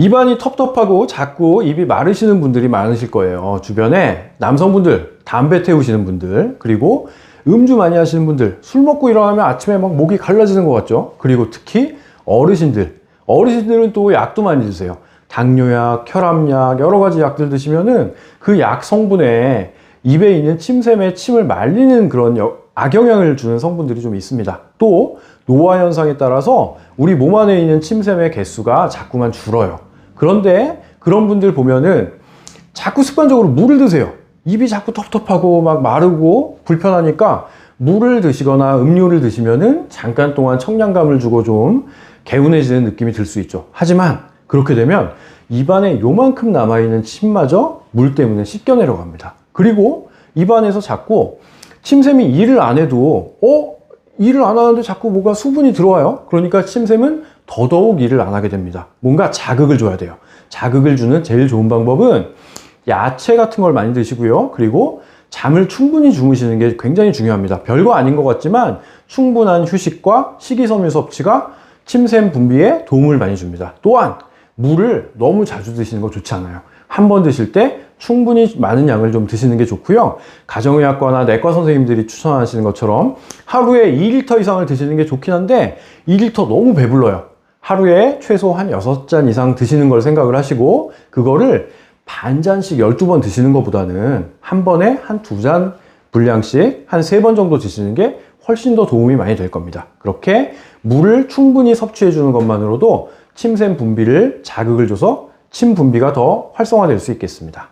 입안이 텁텁하고 자꾸 입이 마르시는 분들이 많으실 거예요. 주변에 남성분들, 담배 태우시는 분들, 그리고 음주 많이 하시는 분들, 술 먹고 일어나면 아침에 막 목이 갈라지는 것 같죠? 그리고 특히 어르신들. 어르신들은 또 약도 많이 드세요. 당뇨약, 혈압약, 여러 가지 약들 드시면은 그 약 성분에 입에 있는 침샘에 침을 말리는 그런 여- 악영향을 주는 성분들이 좀 있습니다. 또 노화 현상에 따라서 우리 몸 안에 있는 침샘의 개수가 자꾸만 줄어요. 그런데 그런 분들 보면은 자꾸 습관적으로 물을 드세요. 입이 자꾸 텁텁하고 막 마르고 불편하니까 물을 드시거나 음료를 드시면은 잠깐 동안 청량감을 주고 좀 개운해지는 느낌이 들 수 있죠. 하지만 그렇게 되면 입안에 요만큼 남아있는 침마저 물 때문에 씻겨 내려 갑니다. 그리고 입안에서 자꾸 침샘이 일을 안 해도 어? 일을 안 하는데 자꾸 뭐가 수분이 들어와요. 그러니까 침샘은 더더욱 일을 안 하게 됩니다. 뭔가 자극을 줘야 돼요. 자극을 주는 제일 좋은 방법은 야채 같은 걸 많이 드시고요. 그리고 잠을 충분히 주무시는 게 굉장히 중요합니다. 별거 아닌 것 같지만 충분한 휴식과 식이섬유 섭취가 침샘 분비에 도움을 많이 줍니다. 또한 물을 너무 자주 드시는 거 좋지 않아요. 한 번 드실 때 충분히 많은 양을 좀 드시는 게 좋고요. 가정의학과나 내과 선생님들이 추천하시는 것처럼 하루에 2리터 이상을 드시는 게 좋긴 한데 2리터 너무 배불러요. 하루에 최소 한 6잔 이상 드시는 걸 생각을 하시고 그거를 반 잔씩 12번 드시는 것보다는 한 번에 한 두 잔 분량씩 한 세 번 정도 드시는 게 훨씬 더 도움이 많이 될 겁니다. 그렇게 물을 충분히 섭취해 주는 것만으로도 침샘 분비를 자극을 줘서 침 분비가 더 활성화될 수 있겠습니다.